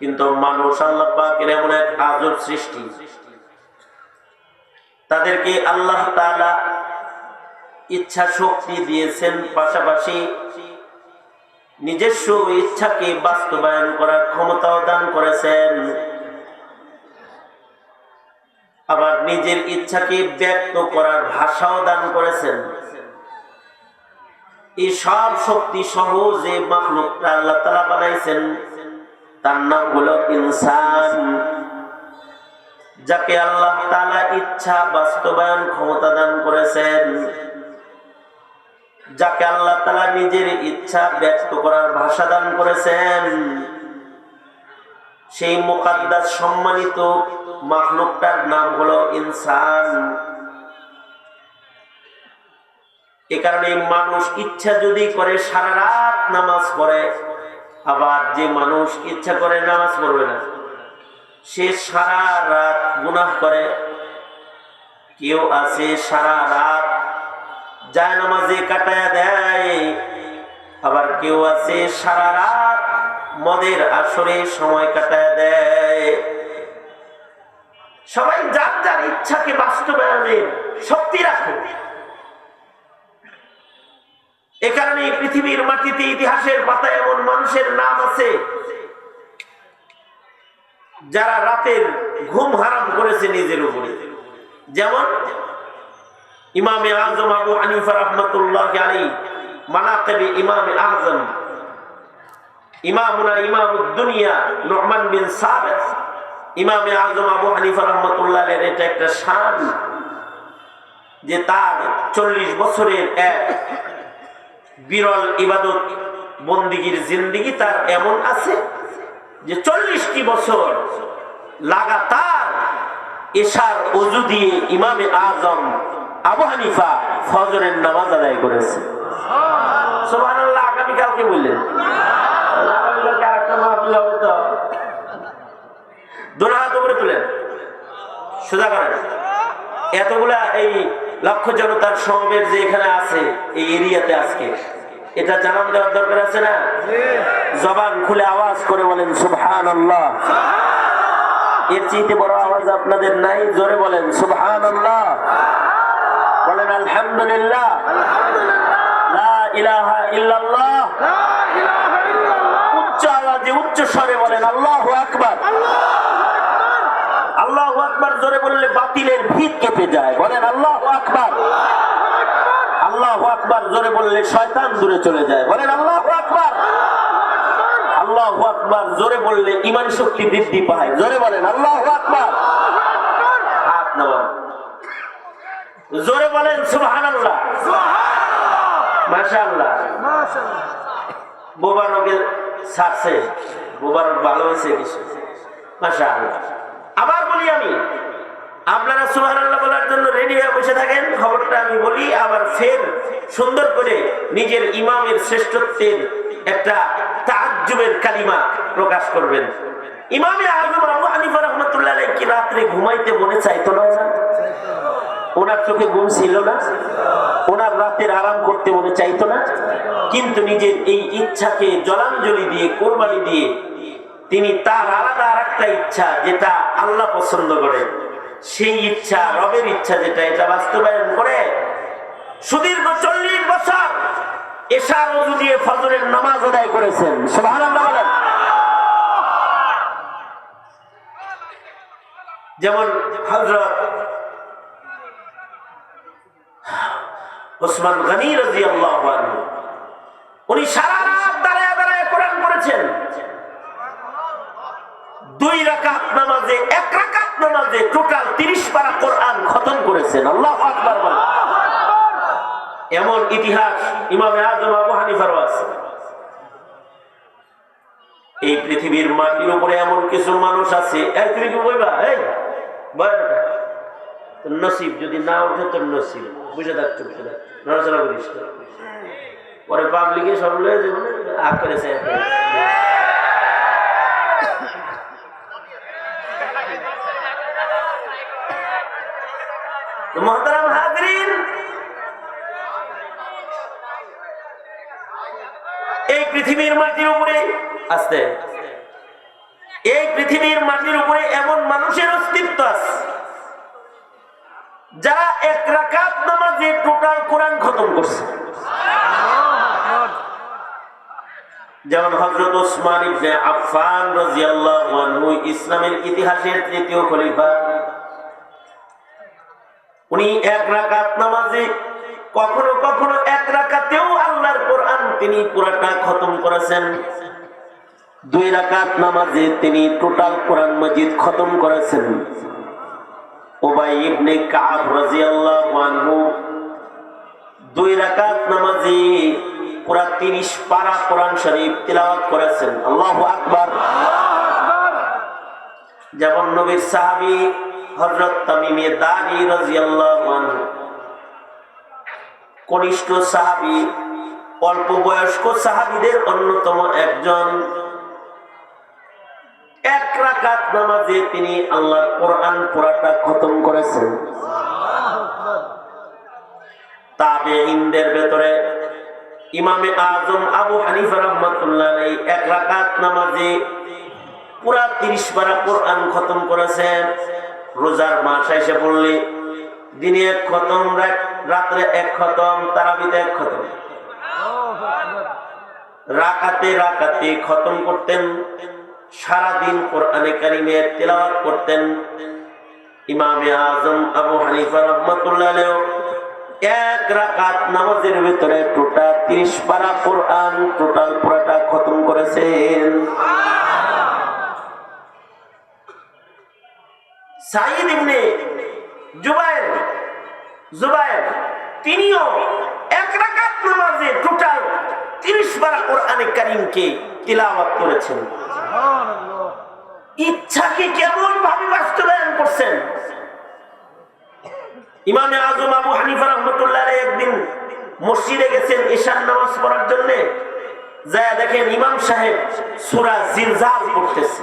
কিন্তু মানুষ আল্লাহ পাকের এমন এক আজব সৃষ্টি। তাদেরকে আল্লাহ তাআলা ইচ্ছা শক্তি দিয়েছেন, পাশাপাশি নিজস্ব ইচ্ছাকে বাস্তবায়ন করার ক্ষমতাও দান করেছেন। আবার নিজের ইচ্ছাকে ব্যক্ত করার ভাষাও দান করেছেন। এই সব শক্তি সহ যে মাখলুকটা আল্লাহ তালা বানাইছেন। তার নাম হলো ইনসান। যাকে আল্লাহ তালা ইচ্ছা, বাস্তবায়ন ক্ষমতা দান করেছেন। যাকে আল্লাহ তালা নিজের ইচ্ছা ব্যক্ত করার ভাষা দান করেছেন। সেই মোকাদ্দাস সম্মানিত মাখলুকটার নাম হলো ইনসান। এ কারণে মানুষ ইচ্ছা যদি করে সারা রাত নামাজ পড়ে আবার যে মানুষ ইচ্ছা করে নামাজ পড়বে না, সে সারা রাত গুনাহ করে। কেউ আছে সারা রাত যায় নামাজে কাটায় দেয়, আবার কেউ আছে সারা রাত মদের আসরে সময় কাটায় দেয়। সবাই যার যার ইচ্ছাকে বাস্তবায়নের শক্তি রাখে এ কারণে পৃথিবীর মাটিতে ইতিহাসের পাতায় এমন মানুষের নাম আছে, যারা রাতের ঘুম হারাম করেছে নিজের উপরে। যেমন ইমামে আজম আবু হানিফা রহমতুল্লাহ আলী মানাকেবে ইমামে আজম, ইমামুনা ইমাম দুনিয়া নোহমান বিন সাবেদ ইমামে আজম আবু হানিফা রহমতুল্লাহ এটা একটা শান, যে তার চল্লিশ বছরের এক বিরল ইবাদত বন্দিগির জিন্দিগি তার এমন আছে যে চল্লিশটি বছর লাগাতার এশার অজু দিয়ে ইমামে আজম আবু হানিফা ফজরের নামাজ আদায় করেছে। আগামীকালকে বললেন। সোজা এতগুলা এই লক্ষ জনতার সমাবেশ যে এখানে আছে, এই এরিয়াতে আজকে। এটা জানান দেওয়ার দরকার আছে না? জবান খুলে আওয়াজ করে বলেন সুবহান আল্লাহ এর চেয়ে বড় আওয়াজ আপনাদের নাই জোরে বলেন সুবহান আল্লাহ বলেন আলহামদুলিল্লাহ। লা ইলাহা ইল্লাল্লাহ। উচ্চ আওয়াজে উচ্চ স্বরে বলেন আল্লাহু আকবার। আল্লাহু আকবার। জোরে বললে বাতিলের ভিত কেঁপে যায়। বলেন আল্লাহু আকবার। আল্লাহু আকবার জোরে বললে শয়তান দূরে চলে যায়। বলেন, আল্লাহু আকবার। আল্লাহু আকবার। জোরে বললে ইমান শক্তি বৃদ্ধি পায়। জোরে বলেন, আল্লাহু আকবার। জোরে বলেন মাশাআল্লাহ। মোবারকে ছাড়ছে মোবারক ভালো হয়েছে কিছু। আবার বলি আমি আপনারা সুবহানাল্লাহ বলার জন্য রেডি হয়ে বসে থাকেন। খবরটা আমি বলি, আবার ফের সুন্দর করে নিজের ইমামের শ্রেষ্ঠত্বের একটা তাজ্জুবের কালিমা প্রকাশ করবেন। ইমামে আজম আবু হানিফা রহমতুল্লাহ কি রাত্রে ঘুমাইতে মনে চাইতো না? ওনার? চোখে ঘুম ছিল না? ওনার রাতের আরাম করতে মনে চাইতো না? কিন্তু নিজের এই ইচ্ছাকে জলাঞ্জলি দিয়ে, কোরবানি দিয়ে তিনি তার আলাদা আর ইচ্ছা, যেটা আল্লাহ পছন্দ করে সেই ইচ্ছা, রবের ইচ্ছা যেটা, এটা বাস্তবায়ন করে সুদীর্ঘ চল্লিশ বছর এশার অজু দিয়ে ফজরের নামাজ আদায় করেছেন। যেমন হযরত ওসমান গনি রাদিয়াল্লাহু আনহু, উনি সারা রাত দাঁড়ায় দাঁড়ায় কোরআন করেছেন দুই রাকাত নামাজে এক রাকাত নামাজে টোটাল 30 পারা কোরআন খতম করেছেন। আল্লাহু আকবার এমন ইতিহাস ইমাম আজম আবু হানিফারও আছে। এই পৃথিবীর মাটির উপরে এমন কিছু মানুষ আছে। নসিব যদি না ওঠে, তোর নসিব। বুঝে থাকছো বুঝে থাক নড়াচড়া করিস। পরে পাবলিকে সব লয়ে আগ মহতারাম হাজরিন, এই পৃথিবীর মাটির উপরে আসতে এই পৃথিবীর মাটির উপরে এমন মানুষের অস্তিত্ব আছে, যারা এক রাকাত নামাজে টোটাল কোরআন খতম করছে। যেমন হজরত ওসমান ইসলামের ইতিহাসের তৃতীয় খলিফা। উনি এক রাকাত নামাজে কখনো কখনো এক রাকাতেও আল্লাহর কোরআন তিনি পুরাটা খতম করেছেন। দুই রাকাত নামাজে তিনি টোটাল কোরআন মাজিদ খতম করেছেন। ওবাই ইবনে কাব রাদিয়াল্লাহু আনহু দুই রাকাত নামাজে পুরা 30 পারা কোরআন শরীফ তিলাওয়াত করেছেন। আল্লাহু আকবার। যেমন নবীর সাহাবী অল্প বয়স্ক অন্যতম একজন। এক রাকাত নামাজে তিনি আল্লাহ কোরআন পুরাটা খতম করেছেন। তাবে ইন্দের ভেতরে ইমামে আজম আবু হানিফা রহমতুল্লাহ এক রাকাত নামাজে পুরা তিরিশ পারা কোরআন খতম করেছেন। রোজার মাস এসে পড়লে দিনে এক খতম রাত্রে এক খতম, তারাবিতে এক খতম। রাকাতে রাকাতে খতম করতেন, সারাদিন কোরআনে কারিমের তেলাওয়াত করতেন। ইমামে আজম আবু হানিফা রহমতুল্লাহ এক রাকাত নামাজের ভিতরে টোটাল তিরিশ পারা কোরআন টোটাল পুরাটা খতম করেছেন। সাইদ ইবনে জুবায়ের জুবায়ের তিনিও এক রাকাত নামাজে টোটাল তিরিশ পারা কোরআনে কারিমকে তিলাওয়াত করেছেন। ইচ্ছাকে কেমন ভাবে বাস্তবায়ন করছেন? ইমামে আজম আবু হানিফা রহমতুল্লাহ একদিন মসজিদে গেছেন ঈশান নামাজ পড়ার জন্য। যায় দেখেন ইমাম সাহেব সুরা জিলজাল পড়তেছে।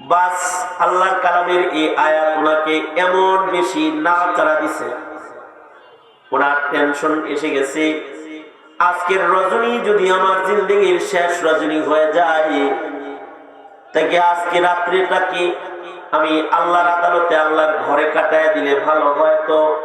বাস আল্লাহর কালামের এই আয়াত ওনাকে এমন বেশি নাড়াচাড়া দিছে। ওনার টেনশন এসে গেছে। আজকের রজনী যদি আমার জিন্দগির শেষ রজনী হয়ে যায়, তাকে আজকে রাত্রিটাকে আমি আল্লাহর আদালতে আল্লাহর ঘরে কাটায় দিলে ভালো হয় তো?